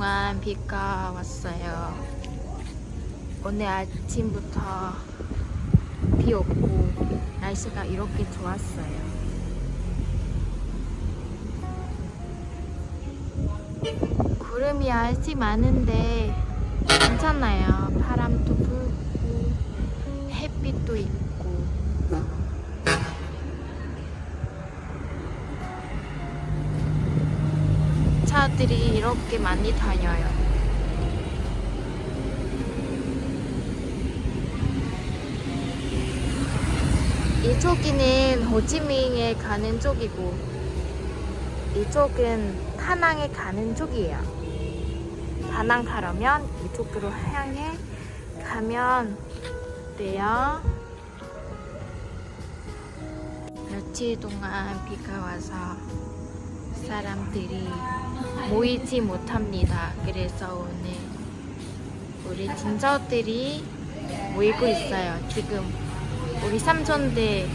동안 비가 왔어요. 오늘 아침부터 비 없고 날씨가 이렇게 좋았어요. 구름이 아직 많은데 괜찮아요. 바람도 불고 햇빛도 있고 차들이 이렇게 많이 다녀요. 이쪽이는 호치민에 가는 쪽이고 이쪽은 다낭에 가는 쪽이에요. 다낭 가려면 이쪽으로 향해 가면 돼요. 며칠 동안 비가 와서 사람들이 모이지 못합니다. 그래서 오늘 우리 진저들이 모이고 있어요. 지금 우리 삼촌들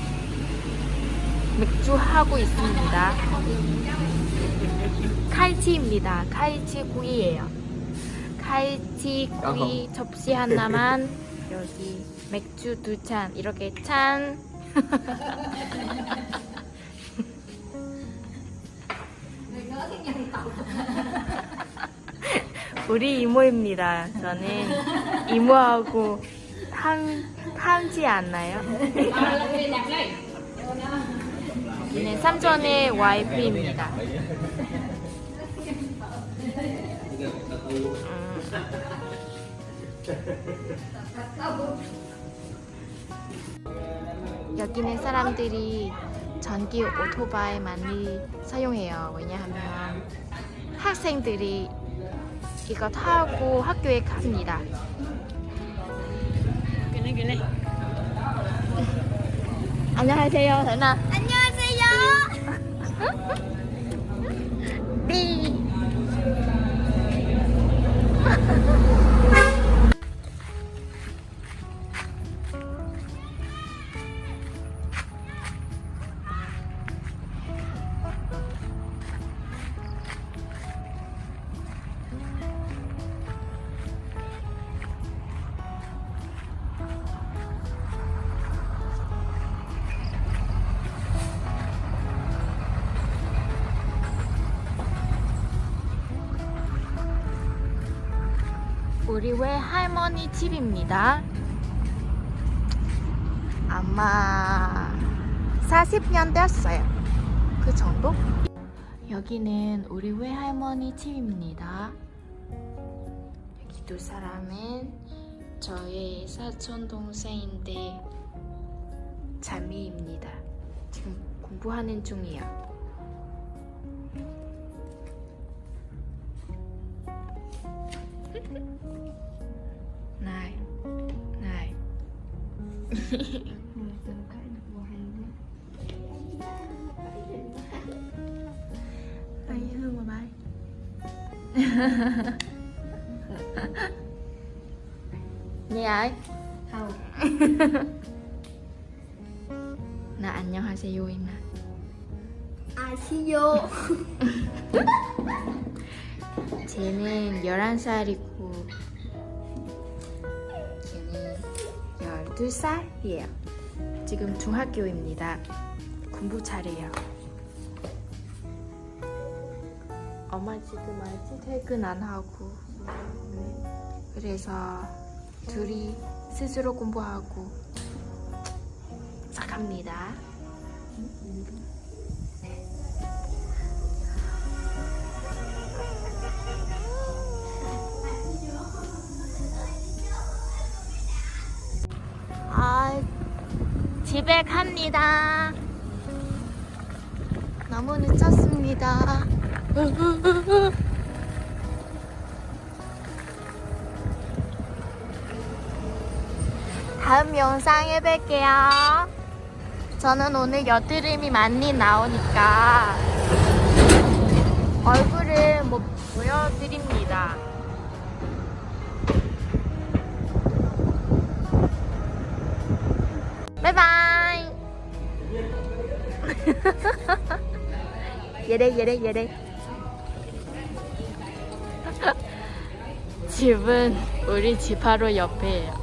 맥주 하고 있습니다. 칼치입니다. 칼치 구이예요. 칼치 구이 접시 하나만 여기 맥주 두 잔 이렇게 찬. 우리 이모입니다. 저는 이모하고 탐, 탐지 않나요? 저는 삼촌의 와이프입니다. 음. 여기는 사람들이 전기 오토바이 많이 사용해요. 왜냐하면 학생들이 이거 타고 학교에 갑니다. 안녕하세요, 대나. 우리 외할머니 집입니다. 아마 40년 되었어요. 그 정도? 여기는 우리 외할머니 집입니다. 여기 두 사람은 저의 사촌 동생인데 자매입니다. 지금 공부하는 중이야. Ai dễ thương mà bay Gì vậy? Không. 나 안녕하세요 임마 아시요. 쟤는 11살이고 12살이에요. 지금 중학교입니다. 공부 잘해요. 엄마 지금 아직 퇴근 안 하고. 그래서 둘이 스스로 공부하고. 착합니다 집에 갑니다. 너무 늦었습니다. 다음 영상에 뵐게요. 저는 오늘 여드름이 많이 나오니까 얼굴을 못 보여드립니다. 바이바이. 얘래 얘래 얘래. 집은 우리 집 바로 옆에요.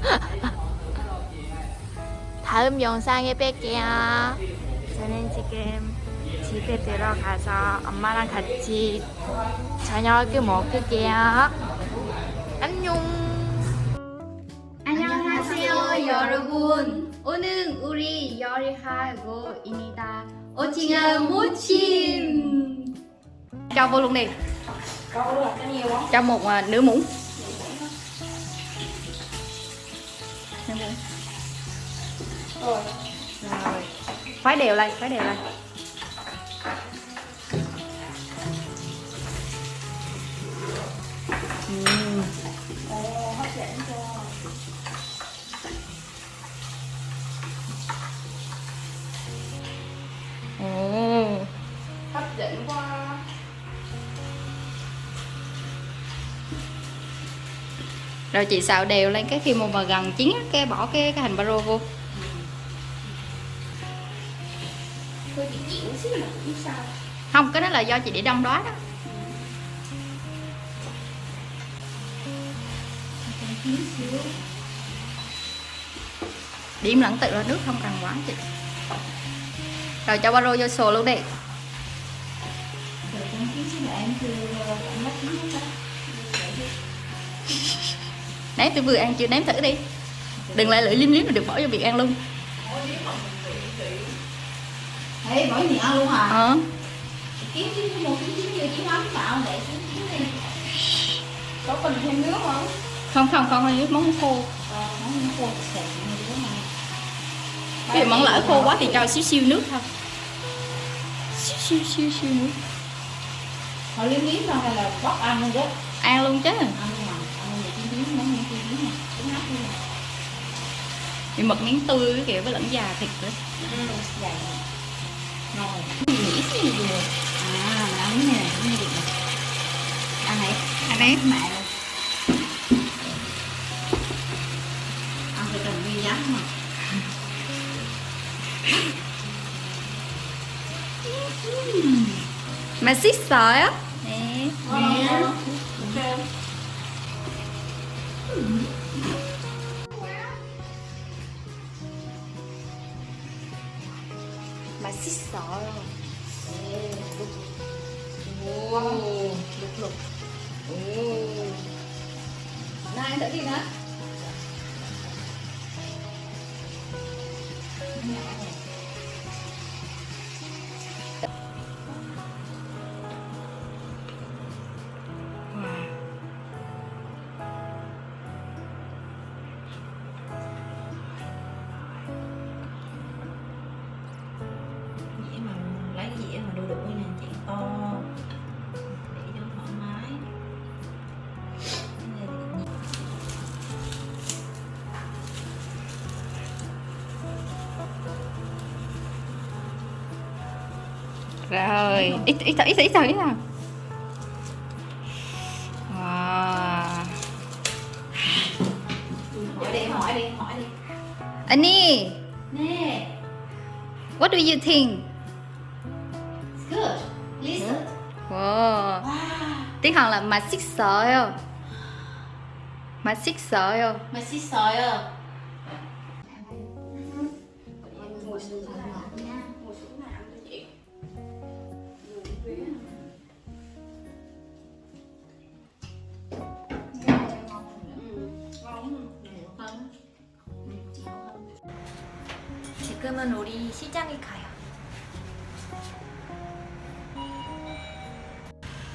다음 영상에 뵐게요. 저는 지금 집에 들어가서 엄마랑 같이 저녁을 먹을게요. 안녕. 안녕하세요 여러분 오늘 우리 요리할 거입니다 오징어 무침 cho vô luôn đi cho một à, nửa muỗng nửa muỗng rồi khuấy đều lên khuấy đều lên Rồi chị xào đều lên cái khi mà mà gần chín cái bỏ cái cái hành baro vô. Không, cái đó là do chị để đông đó đó. Điểm lẫn tự là nước không cần quá chị. Rồi cho baro vô sồ luôn đi. Ném tôi vừa ăn chưa? Ném thử đi. Đừng lại lưỡi liếm liếm rồi được bỏ vô miệng ăn luôn. Ê, mỗi miệng ăn luôn hả? Ờ. Kiếm chứ một kiếm chứ nhiều chứ mắm vào để kiếm đi. Có cần thêm nước không? Không không không không món khô. Ờ, món khô không? Ví dụ món lỡ khô quá thì cho xíu xíu nước thôi. Xíu xíu xíu xíu nước. Họ liếm liếm thôi hay là bóc ăn luôn chứ? Ăn luôn chứ. Ăn luôn để kiếm liếm, món miếng kiếm liếm mà Cũng nát luôn mà Thì mực miếng tươi cái kiểu với lẫn già thịt nữa. Ừ, dày Rồi Nghĩ gì vừa À, mình ăn cái này, cái này được Ăn này Ăn đấy mẹ luôn. Ăn phải cần ghi nhắn mà. Mà xích sợi á. Nè. Nè 细小，哦，哦，哦，那还能怎么着？Rồi Ít ít ít ít ít ít nào Wow. Hỏi đi hỏi đi hỏi đi Annie. Nè. What do you think? it's good listen Wow. Wow. Tiếng Hàn là mà xích sợi không? Mà xích sợi không? mà xí sợi à ngồi xuống nha 지금은 우리 시장에 가요.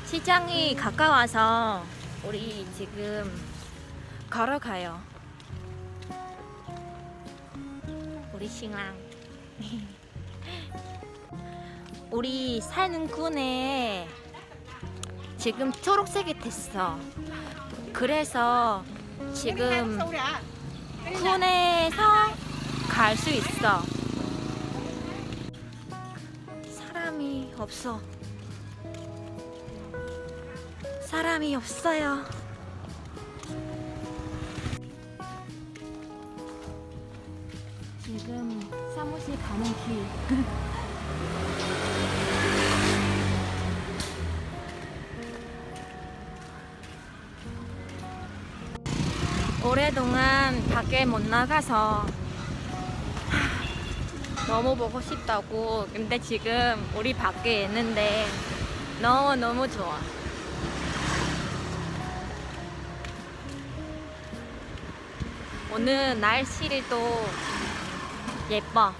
시장이 가까워서 우리 지금 걸어가요. 우리 신랑. 우리 사는 군에 지금 초록색이 됐어. 그래서 지금 군에서 갈 수 있어. 없어. 사람이 없어요. 지금 사무실 가는 길. 오랫동안 밖에 못 나가서 너무 보고 싶다고. 근데 지금 우리 밖에 있는데 너무 너무 좋아. 오늘 날씨를 또 예뻐.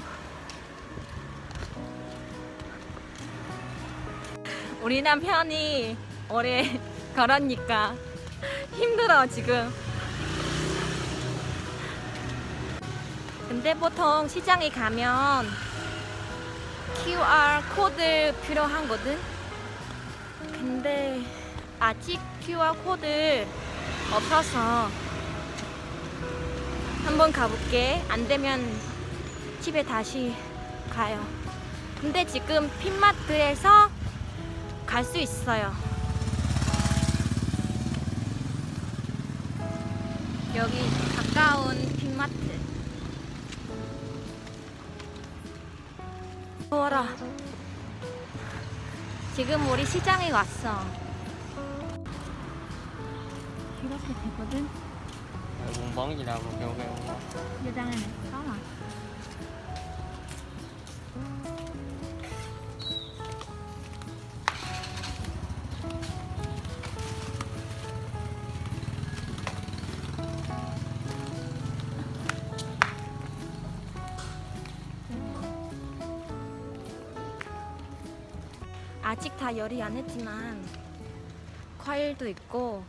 우리 남편이 오래 걸으니까 힘들어 지금. 근데 보통 시장에 가면 QR 코드 필요하거든. 근데 아직 QR 코드 없어서 한번 가볼게. 안 되면 집에 다시 가요. 근데 지금 핀마트에서 갈 수 있어요. 여기 가까운 핀마트. 더워라. 지금 우리 시장에 왔어. 이렇게 되거든. bún bón 시장에 có mà. 아직 다 열이 안 했지만 과일도 있고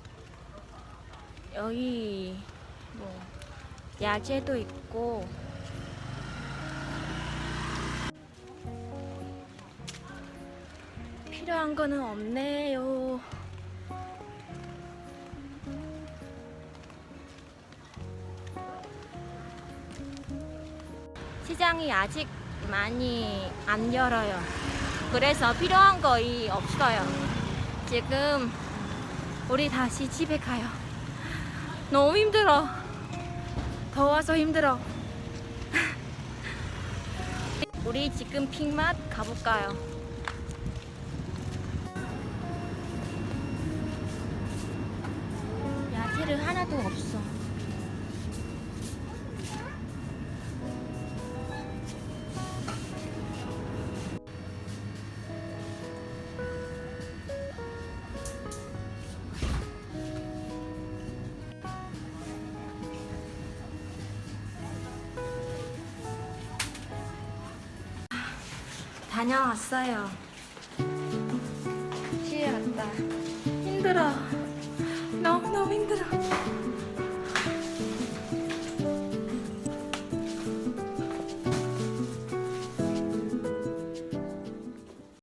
여기 뭐 야채도 있고 필요한 거는 없네요. 시장이 아직 많이 안 열어요. 그래서 필요한 거의 없어요. 지금 우리 다시 집에 가요. 너무 힘들어. 더워서 힘들어. 우리 지금 핑맛 가볼까요? 다녀왔어요. 집에 갔다. 힘들어. 너무 너무 힘들어.